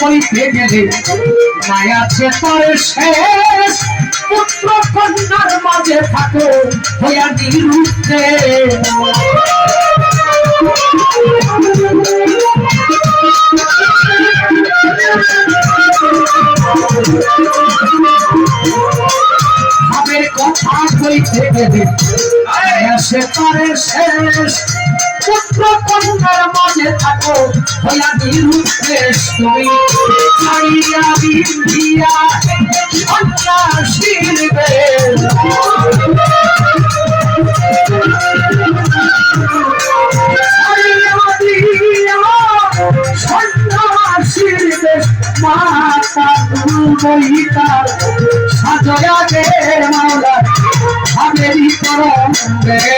করিতে গেলে শেষ। পুত্র কন্যার মাঝে থাকো হইয়া নিরুদ্ধে কথা কইতে গেলে শেষ। পুত্র মাঝে থাকো হইয়া নিরুদ্দেশ তুমি ছাড়িয়া বিন্ধিয়া সন্ন্যাসীর বেশ সন্ন্যাসীর বেশ মাতা বইতা সাজয়া দে মাওলা ভাবেরি তরঙ্গে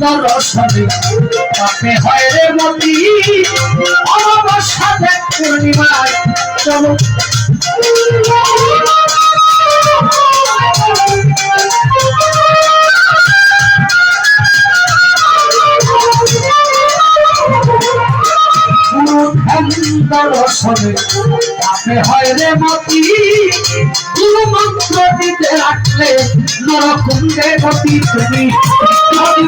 দর্শনে তাতে হয় রে মতি আমার সাথে পূর্ণিমায়। চলো। দর্শনে তাতে হয় রে মতি গুরু মন্ত্র দিতে রাখলে নরকুণ্ডে গতি তুমি। যদি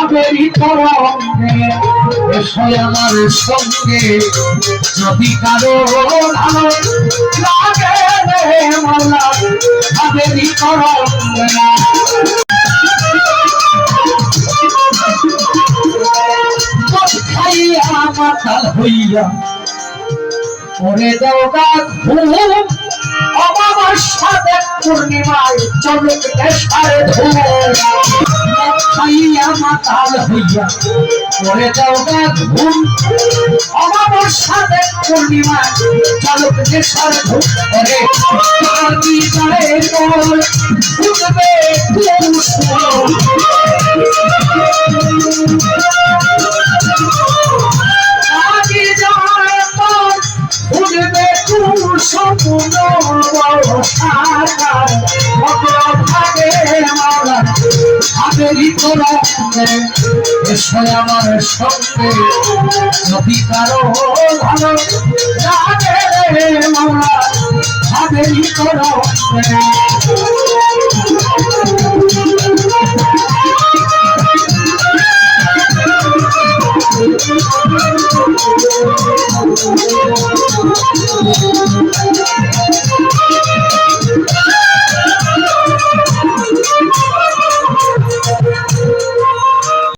আগে তরঙ্গে আমার সঙ্গে, যদি কারও লাগে হইয়া করে দাও গা ঘুম অমাবস্যাতে পূর্ণিমায় চলুক খাইয়া মাতাল হইয়া। পরে যাও গা ঘুম অমাবর সাথে পূর্ণিমা চালক যে সার ঘুম করে। কাকি গায়ে তোর ফুটবে কুসুম। এসো আমার সঙ্গে যদি কারও ভালো লাগে